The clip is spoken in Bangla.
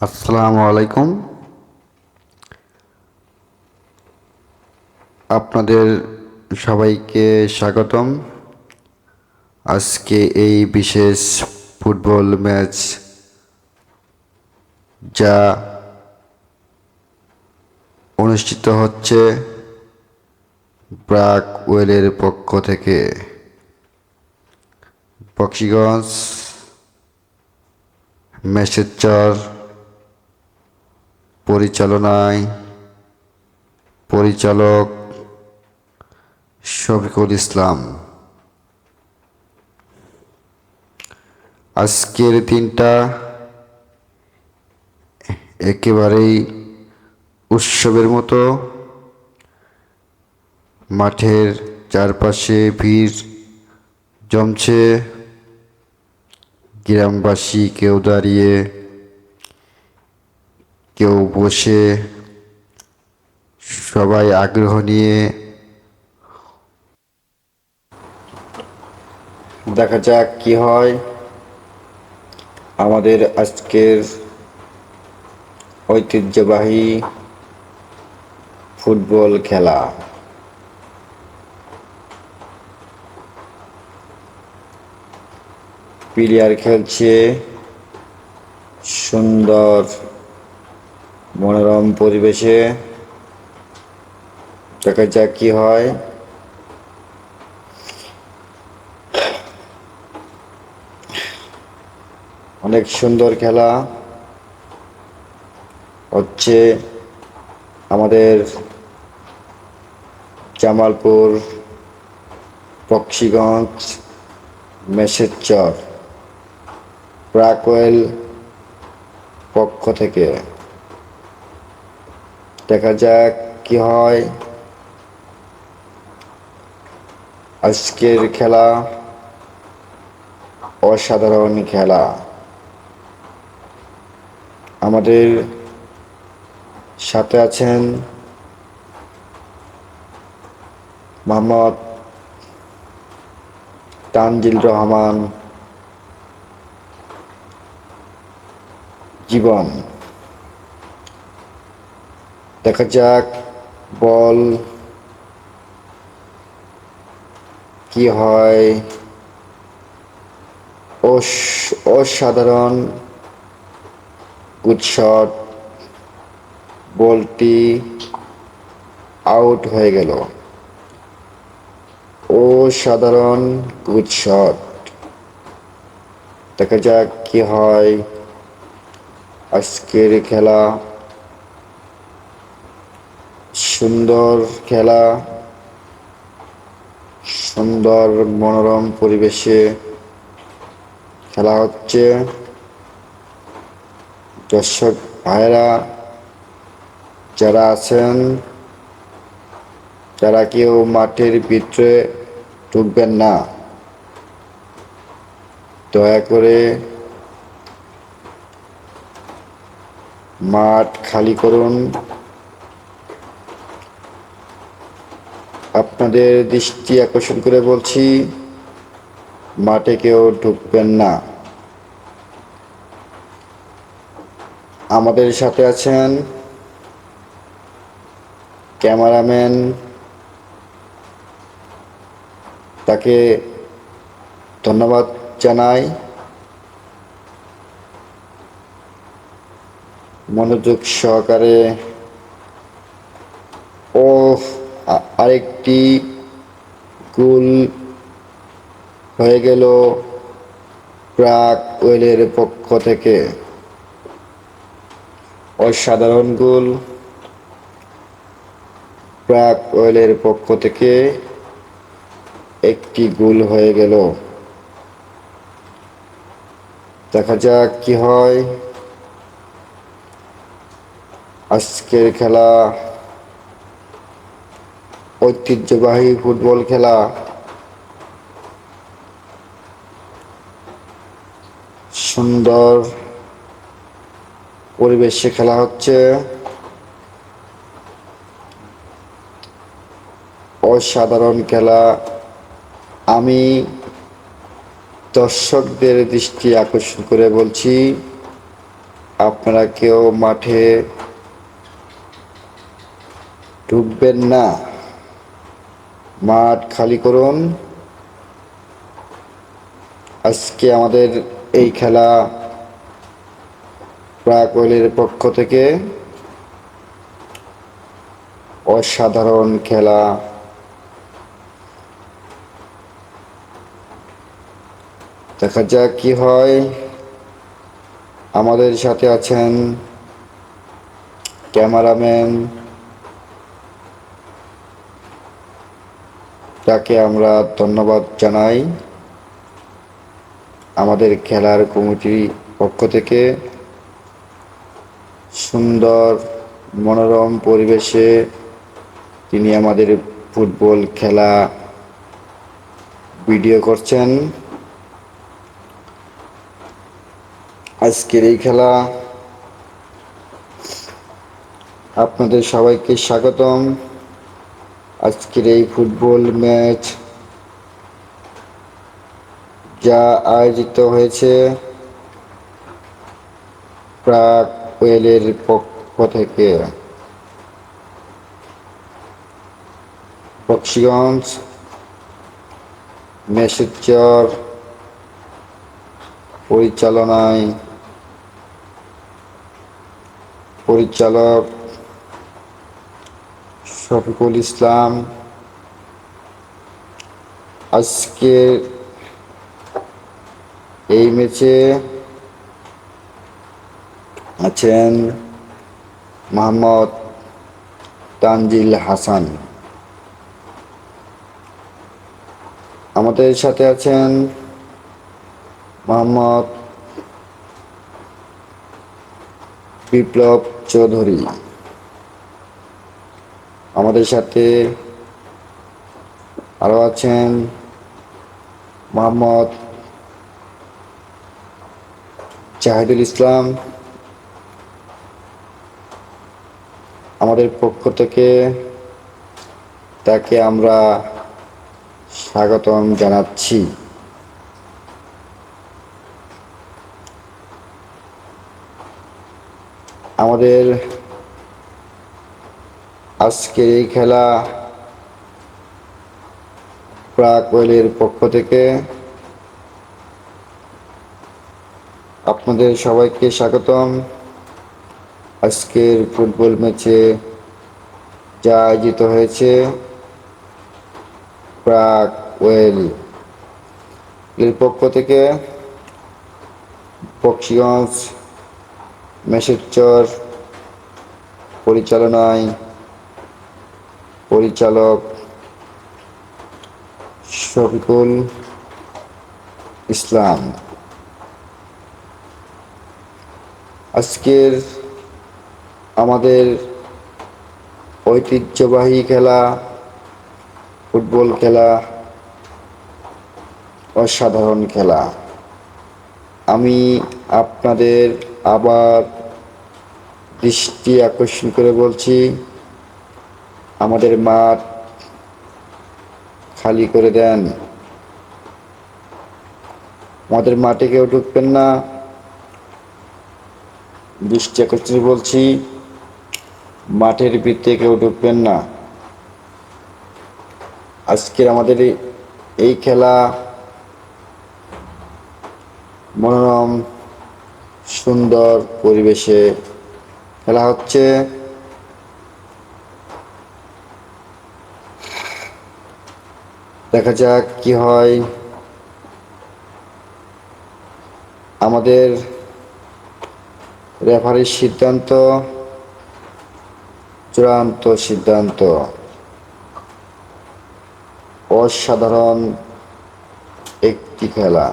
আসসালামু আলাইকুম। আপনাদের সবাইকে স্বাগতম। আজকে এই বিশেষ ফুটবল ম্যাচ যা অনুষ্ঠিত হচ্ছে ব্রাক ওয়েলের পক্ষ থেকে। বক্সিগঞ্জ মেসেজর পরিচালনায় পরিচালক শফিকুল ইসলাম। আজকের দিনটা একেবারেই উৎসবের মতো। মাঠের চারপাশে ভিড় জমছে। গ্রামবাসী কেউ দাঁড়িয়ে কেউ বসে সবাই আগ্রহ নিয়ে দেখা যাক কি হয়। আমাদের আজকের ঐতিহ্যবাহী ফুটবল খেলা। প্লেয়ার খেলছে সুন্দর মনোরম পরিবেশে দেখা যাক কি হয়। অনেক সুন্দর খেলা হচ্ছে আমাদের জামালপুর, বক্সিগঞ্জ মেসেজচর প্রাকওয়েল পক্ষ থেকে। দেখা যাক কি হয়। আজকের খেলা অসাধারণ খেলা। আমাদের সাথে আছেন মোহাম্মদ তানজিল রহমান। জীবন। দেখা যাক, বল। কি হয়? অস- অসাধারণ। গুড শট বলটি আউট হয়ে গেল। অসাধারণ। গুড শট দেখা যাক কি হয়। আজকের খেলা সুন্দর খেলা, সুন্দর মনোরম পরিবেশে খেলা হচ্ছে। দর্শক ভাইরা যারা আছেন যারা কেউ মাঠের ভিতরে ঢুকবেন না। দয়া করে মাঠ খালি করুন। আপনাদের দৃষ্টি আকর্ষণ করে বলছি, মাঠে কেউ ঢুকবেন না। আমাদের সাথে আছেন ক্যামেরাম্যান, তাকে ধন্যবাদ জানাই। মনোযোগ সহকারে ও আরেকটি গোল হয়ে গেল প্রাক ওয়েলের পক্ষ থেকে। অসাধারণ গোল প্রাক ওয়েলের পক্ষ থেকে একটি গোল হয়ে গেল। দেখা যাক কি হয়। আজকের খেলা ঐতিহ্যবাহী ফুটবল খেলা। সুন্দর পরিবেশে খেলা হচ্ছে। অসাধারণ খেলা। আমি দর্শকদের দৃষ্টি আকর্ষণ করে বলছি, আপনারা কেউ মাঠে ঢুকবেন না। মাঠ খালি করুন। আজকে আমাদের এই খেলা প্রাক ওয়েলের পক্ষ থেকে অসাধারণ খেলা। দেখা যাক কি হয়। আমাদের সাথে আছেন ক্যামেরাম্যান তাকে আমরা ধন্যবাদ জানাই। আমাদের খেলার কমিটির পক্ষ থেকে সুন্দর, মনোরম পরিবেশে তিনি আমাদের ফুটবল খেলা ভিডিও করছেন। আজকের এই খেলা আপনাদের সবাইকে স্বাগতম। আজকের এই ফুটবল ম্যাচ যা আয়োজিত হয়েছে প্রাক ওয়েলের পক্ষ থেকে। বক্সিগঞ্জ মেসেচর পরিচালনায় পরিচালক শফিকুল ইসলাম। আজকে এই ম্যাচে আছেন মোহাম্মদ তানজিল হাসান। আমাদের সাথে আছেন মোহাম্মদ বিপ্লব চৌধুরী। আমাদের সাথে আরও আছেন মোহাম্মদ জাহিদুল ইসলাম। আমাদের পক্ষ থেকে তাকে আমরা স্বাগতম জানাচ্ছি। আমাদের আজকের এই খেলা প্রাক ওয়েলের পক্ষ থেকে আপনাদের সবাইকে স্বাগতম। আজকের ফুটবল ম্যাচে যা আয়োজিত হয়েছে প্রাক ওয়েল এর পক্ষ থেকে বক্সিগঞ্জ মেসেরচর পরিচালনায় পরিচালক শফিকুল ইসলাম। আজকের আমাদের ঐতিহ্যবাহী খেলা, ফুটবল খেলা, অসাধারণ খেলা। আমি আপনাদের আবার দৃষ্টি আকর্ষণ করে বলছি আমাদের মাঠ খালি করে দেন। আমাদের মাঠে কেউ ঢুকবেন না। দৃষ্টি আকর্ষণ বলছি, মাঠের ভিতরে কেউ ঢুকবেন না। আজকের আমাদের এই খেলা মনোরম, সুন্দর পরিবেশে খেলা হচ্ছে। দেখা যাক কি হয়। আমাদের রেফারির সিদ্ধান্ত চূড়ান্ত সিদ্ধান্ত। অসাধারণ একটি খেলা।